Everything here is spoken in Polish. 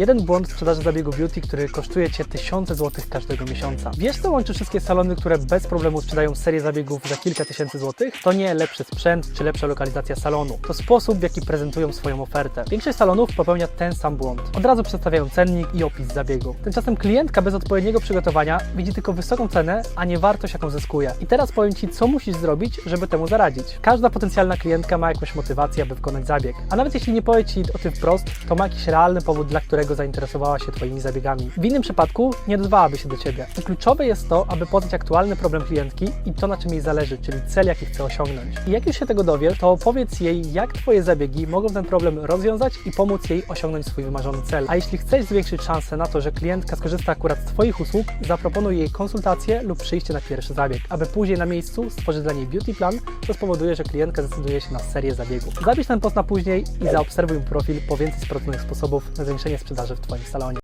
Jeden błąd w sprzedaży zabiegu beauty, który kosztuje Cię tysiące złotych każdego miesiąca. Wiesz, co łączy wszystkie salony, które bez problemu sprzedają serię zabiegów za kilka tysięcy złotych? To nie lepszy sprzęt czy lepsza lokalizacja salonu. To sposób, w jaki prezentują swoją ofertę. Większość salonów popełnia ten sam błąd. Od razu przedstawiają cennik i opis zabiegu. Tymczasem klientka bez odpowiedniego przygotowania widzi tylko wysoką cenę, a nie wartość, jaką zyskuje. I teraz powiem Ci, co musisz zrobić, żeby temu zaradzić. Każda potencjalna klientka ma jakąś motywację, aby wykonać zabieg. A nawet jeśli nie powie Ci o tym wprost, to ma jakiś realny powód, dla którego zainteresowała się Twoimi zabiegami. W innym przypadku nie odezwałaby się do Ciebie. Kluczowe jest to, aby poznać aktualny problem klientki i to, na czym jej zależy, czyli cel, jaki chce osiągnąć. I jak już się tego dowiesz, to opowiedz jej, jak Twoje zabiegi mogą ten problem rozwiązać i pomóc jej osiągnąć swój wymarzony cel. A jeśli chcesz zwiększyć szanse na to, że klientka skorzysta akurat z Twoich usług, zaproponuj jej konsultację lub przyjście na pierwszy zabieg, aby później na miejscu stworzyć dla niej beauty plan, co spowoduje, że klientka zdecyduje się na serię zabiegów. Zapisz ten post na później i zaobserwuj profil po więcej sprawdzonych sposobów na zwiększenie sprzedaży w Twoim salonie.